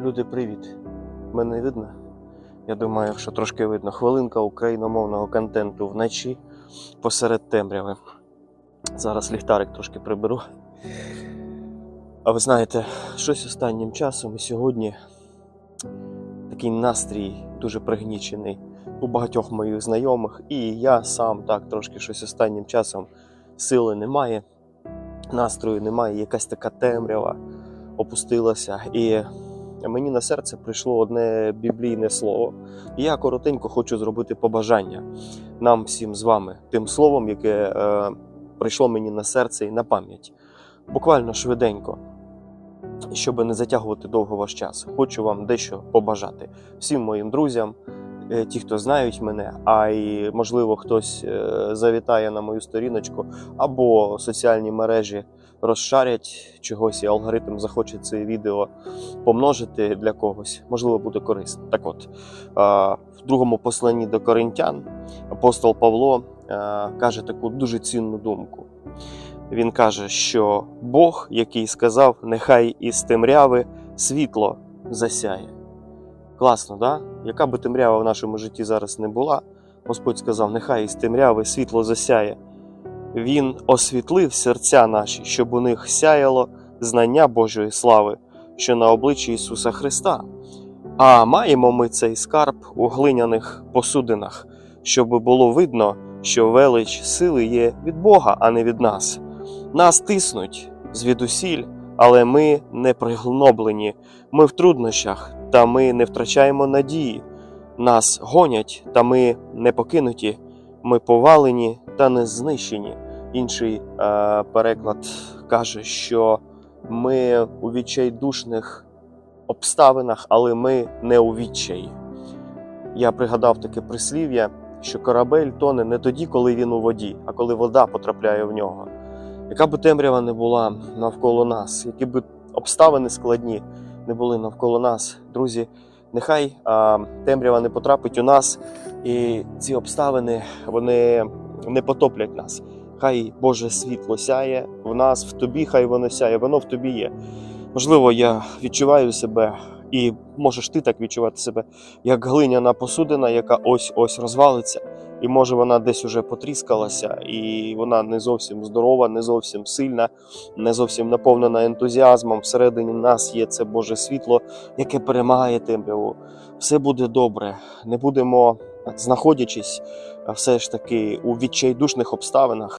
Люди, привіт. Мене видно? Я думаю, що трошки видно. Хвилинка україномовного контенту вночі посеред темряви. Зараз ліхтарик трошки приберу. А ви знаєте, щось останнім часом і сьогодні такий настрій дуже пригнічений у багатьох моїх знайомих, і я сам так трошки щось останнім часом сили немає, настрою немає, якась така темрява опустилася. І мені на серце прийшло одне біблійне слово. І я коротенько хочу зробити побажання нам всім з вами, тим словом, яке е, прийшло мені на серце і на пам'ять. Буквально швиденько, щоб не затягувати довго ваш час, хочу вам дещо побажати всім моїм друзям, ті, хто знають мене, а й можливо хтось е, завітає на мою сторіночку або соціальні мережі розшарять чогось, і алгоритм захоче це відео помножити для когось, можливо, буде корисно. Так от, е, в другому посланні до коринтян апостол Павло е, каже таку дуже цінну думку. Він каже, що Бог, який сказав, нехай із темряви світло засяє. Класно, да? Яка би темрява в нашому житті зараз не була, Господь сказав, нехай із темряви світло засяє. Він освітлив серця наші, щоб у них сяяло знання Божої слави, що на обличчі Ісуса Христа. А маємо ми цей скарб у глиняних посудинах, щоб було видно, що велич сили є від Бога, а не від нас. Нас тиснуть звідусіль, але ми не пригноблені, ми в труднощах, та ми не втрачаємо надії. Нас гонять, та ми не покинуті, ми повалені та не знищені. Інший е, переклад каже, що ми у відчайдушних обставинах, але ми не у відчаї. Я пригадав таке прислів'я, що корабель тоне не тоді, коли він у воді, а коли вода потрапляє в нього. Яка би темрява не була навколо нас, які б обставини складні не були навколо нас, друзі, нехай а, темрява не потрапить у нас, і ці обставини вони не потоплять нас. Хай Боже світло сяє в нас, в тобі, хай воно сяє, воно в тобі є. Можливо, я відчуваю себе, і можеш ти так відчувати себе, як глиняна посудина, яка ось ось розвалиться, і може вона десь уже потріскалася, і вона не зовсім здорова, не зовсім сильна, не зовсім наповнена ентузіазмом. Всередині нас є це Боже світло, яке перемагає темряву. Все буде добре. Не будемо, знаходячись все ж таки у відчайдушних обставинах,